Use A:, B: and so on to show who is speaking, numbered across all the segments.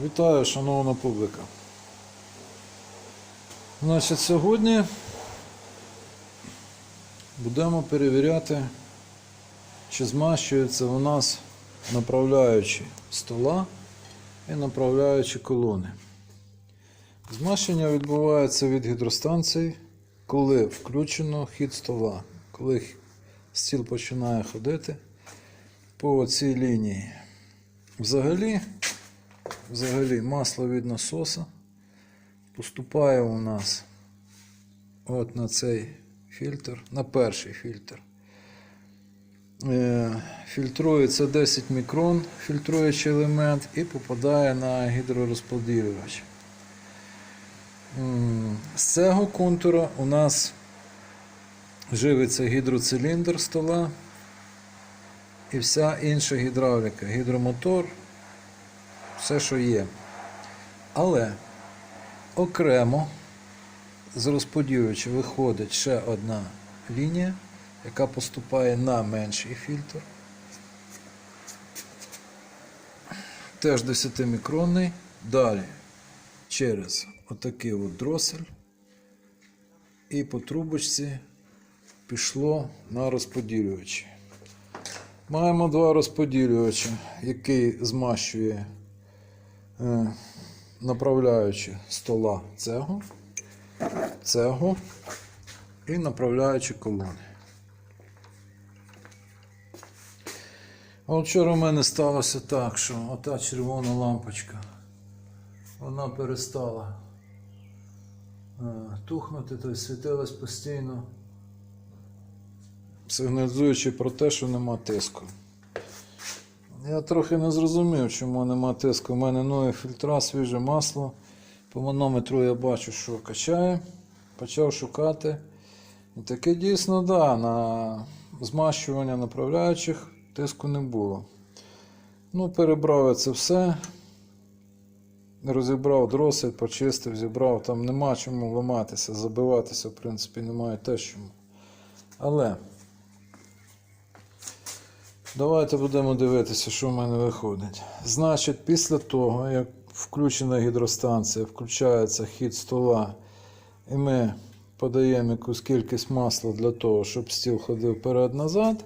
A: Вітаю, шановна публіка. Значить, сьогодні будемо перевіряти, чи змащується у нас направляючі стола і направляючі колони. Змащення відбувається від гідростанції, коли включено хід стола, коли стіл починає ходити по цій лінії. Взагалі, взагалі масло від насоса поступає у нас от на цей фільтр, на перший фільтр. Е, Фільтрується 10 мікрон, фільтруючий елемент, і попадає на гідророзподілювач. З цього контура у нас живиться гідроциліндр стола і вся інша гідравліка, гідромотор, все, що є. Але окремо з розподілювача виходить ще одна лінія, яка поступає на менший фільтр. Теж 10-мікронний. Далі через отакий от дросель. І по трубочці пішло на розподілювачі. Маємо два розподілювачі, який змащує направляючи стола цього, цього і направляючи колони. А вчора в мене сталося так, що ота червона лампочка, вона перестала е, тухнути, тобто світилась постійно, сигналізуючи про те, що нема тиску. Я трохи не зрозумів, чому нема тиску. У мене нові фільтра, свіже масло. По манометру я бачу, що качає. Почав шукати. І таке дійсно, да, на змащування направляючих тиску не було. Ну, перебрав я це все. Розібрав дросель, почистив, зібрав. Там нема чому ламатися, забиватися, в принципі, немає теж чому. Але. Давайте будемо дивитися, що в мене виходить. Значить, після того, як включена гідростанція, включається хід стола, і ми подаємо якусь кількість масла для того, щоб стіл ходив вперед-назад.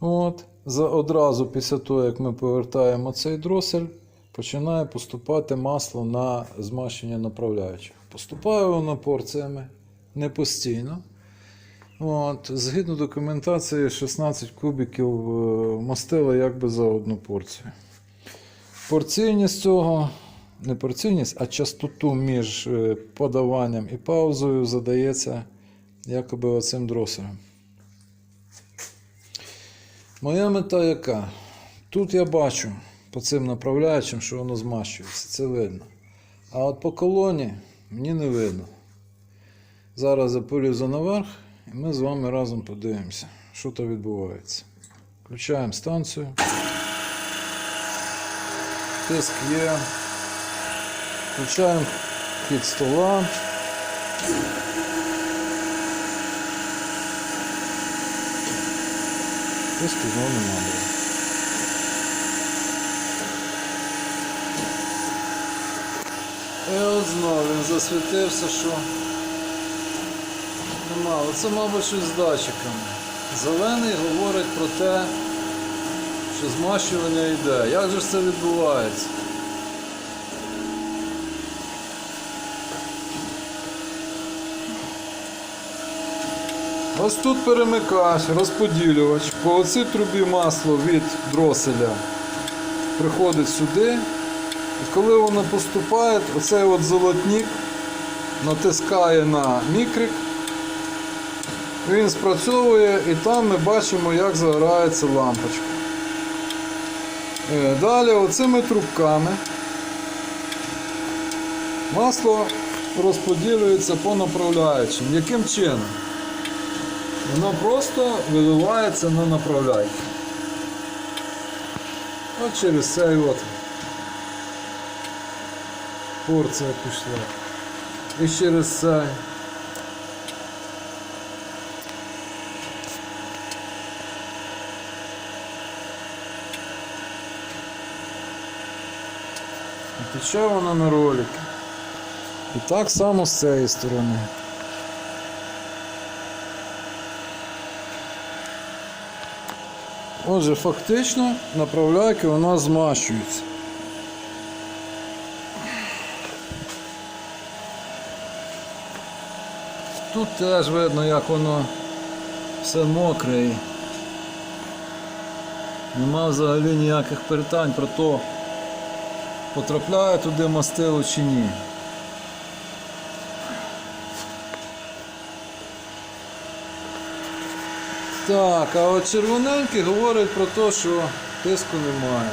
A: От, за, одразу після того, як ми повертаємо цей дросель, починає поступати масло на змащення направляючих. Поступає воно порціями, не постійно. От, згідно документації, 16 кубиків е, мастила якби за одну порцію. Порційність цього, не порційність, а частоту між е, подаванням і паузою задається якоби оцим дроселем. Моя мета яка? Тут я бачу по цим направляючим, що воно змащується, це видно. А от по колоні мені не видно. Зараз я полізу наверх і ми з вами разом подивимося, що там відбувається. Включаємо станцію. Тиск є. Включаємо хід стола. Тиску знову немає. І от знову він засвітився, що Але це, мабуть, щось з датчиками. Зелений говорить про те, що змащування йде. Як же ж це відбувається? Ось тут перемикач, розподілювач. По оцій трубі масло від дроселя приходить сюди. І коли воно поступає, оцей от золотник натискає на мікрик. Він спрацьовує і там ми бачимо, як загорається лампочка. Е, Далі оцими трубками масло розподілюється по направляючим. Яким чином? Воно просто виливається на направляйки. От через цей от порція пішла. І через цей. Тече вона на ролики. І так само з цієї сторони. Отже, фактично направляйки у нас змащуються. Тут теж видно, як воно все мокре. Нема взагалі ніяких питань про то, потрапляє туди мастило чи ні. Так, а от червоненький говорить про те, що тиску немає.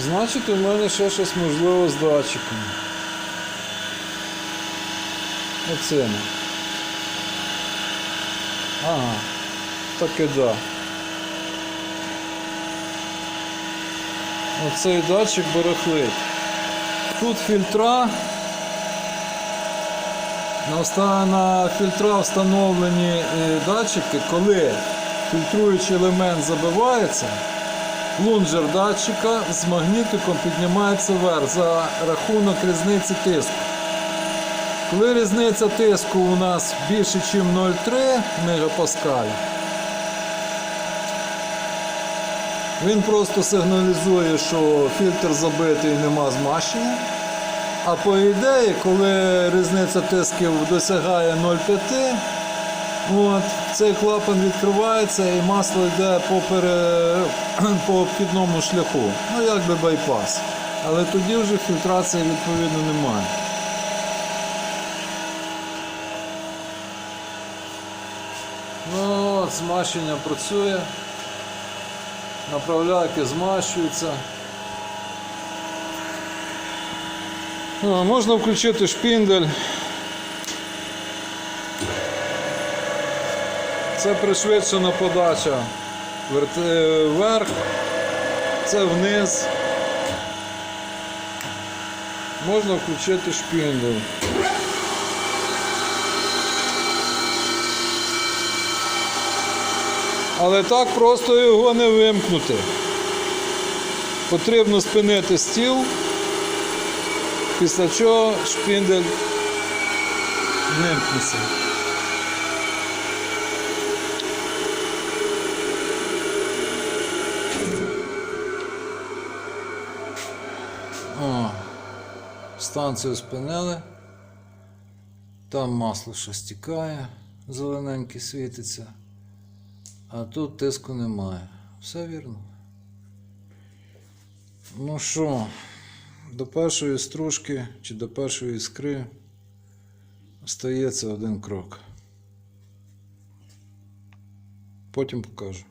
A: Значить, у мене ще щось можливо з датчиком. Оцими. Ага, таки да. Оцей датчик барахлить. Тут фільтра. На, фільтра встановлені е, датчики, коли фільтруючий елемент забивається, плунжер датчика з магнітиком піднімається вверх за рахунок різниці тиску. Коли різниця тиску у нас більше, ніж 0,3 мегапаскаля, він просто сигналізує, що фільтр забитий і нема змащення. А по ідеї, коли різниця тисків досягає 0,5, цей клапан відкривається і масло йде по, по обхідному шляху. Ну якби байпас. Але тоді вже фільтрації відповідно немає. Ну, от, змащення працює. Направляйки змащуються. О, Можна включити шпіндель. Це пришвидшена подача вверх, це вниз. Можна включити шпіндель. Але так просто його не вимкнути. Потрібно спинити стіл. Після чого шпіндель вимкнеться. О, станцію спинили. Там масло ще стікає, зелененький світиться, а тут тиску немає. Все вірно. Ну що, до першої стружки чи до першої іскри стається один крок. Потім покажу.